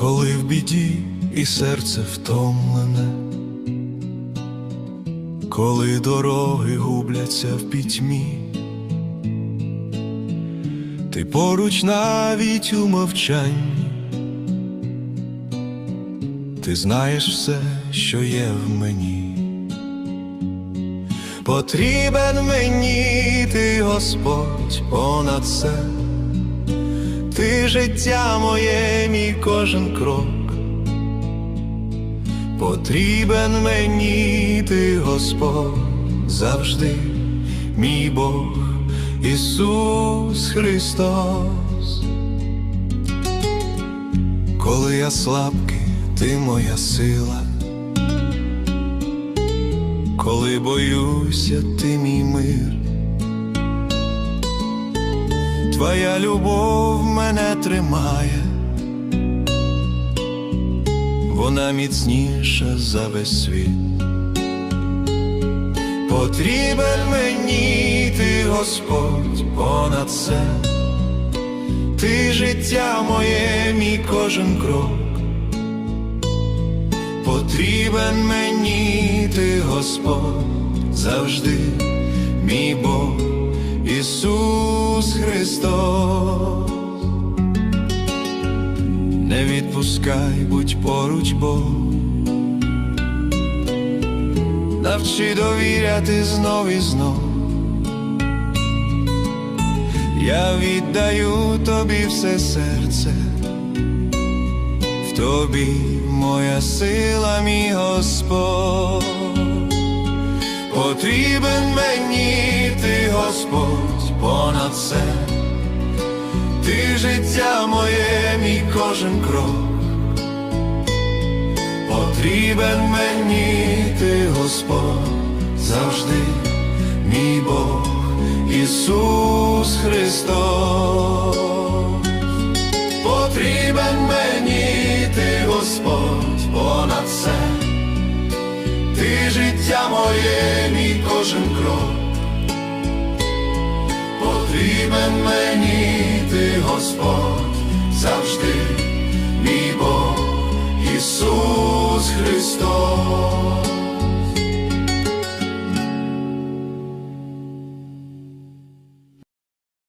коли в біді і серце втомлене, коли дороги губляться в пітьмі, ти поруч навіть у мовчанні, ти знаєш все, що є в мені. Потрібен мені ти, Господь, понад все, життя моє, мій кожен крок. Потрібен мені ти, Господь, завжди, мій Бог, Ісус Христос. Коли я слабкий, ти моя сила. Коли боюся, ти мій мир, Твоя любов мене тримає, вона міцніша за весь світ. Потрібен мені ти, Господь, понад все, ти життя моє, мій кожен крок. Потрібен мені ти, Господь, завжди, мій Бог, Ісус Христос. Не відпускай, будь поруч Бог, навчи довіряти знов і знов. Я віддаю тобі все серце в тобі моя сила, мій Господь, потрібен мені ти, Господь, понад все, ти життя моє, мій кожен крок, потрібен мені ти, Господь, завжди, мій Бог, Ісус Христос. Потрібен мені ти, Господь, понад все, ти життя моє, мій кожен крок мені ти, Господь, завжди.